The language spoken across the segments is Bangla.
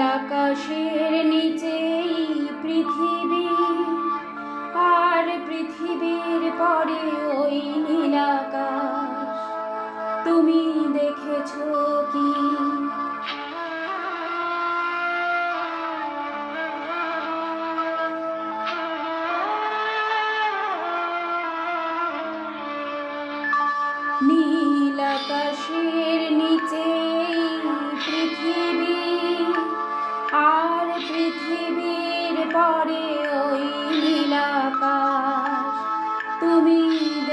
আকাশের নিচেই পৃথিবী আর পৃথিবীর পরে ওই নীল তুমি দেখেছ কি? নীল আকাশের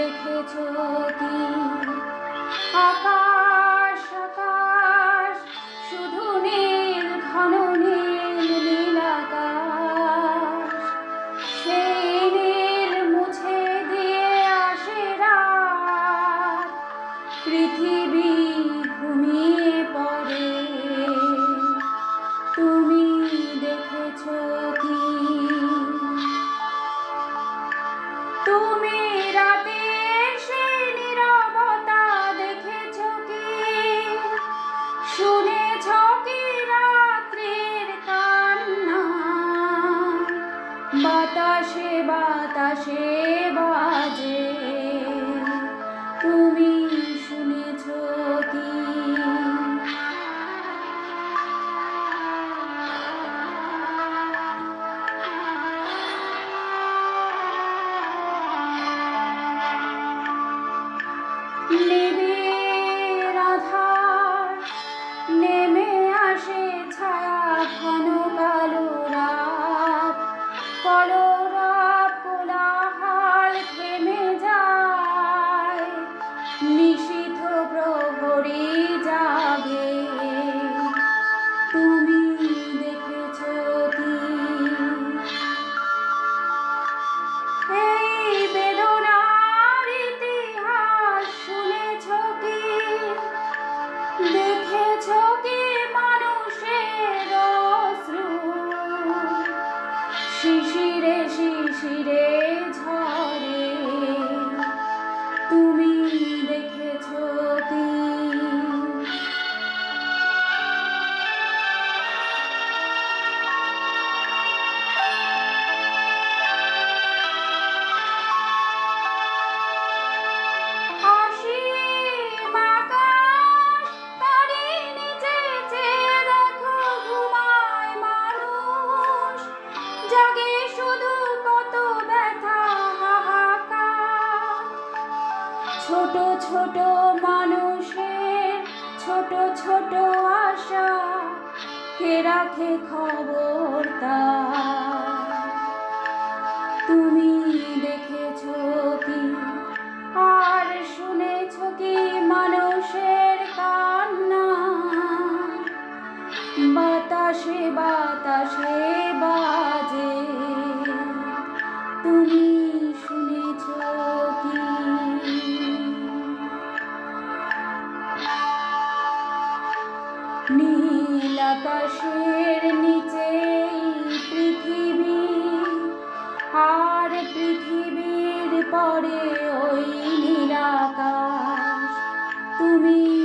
দেখেছ কি? আকাশ আকাশ, শুধু নীল, ঘন নীল নীল মুছে দিয়ে আসে রাত। পৃথিবী ঘুমিয়ে পড়ে। তুমি দেখেছ বাতাসে বাজে। তুমি শুনেছ কি? নিবিড় ছোট ছোট মানুষের ছোট ছোট আশা, কে রাখে খবর তুমি দেখেছ কি আর শুনেছ কি মানুষের কান্না? বাতাসে বাতাসে বাজে। তুমি আকাশের নিচে পৃথিবী আর পৃথিবীর পরে ওই নীলাকাশ তুমি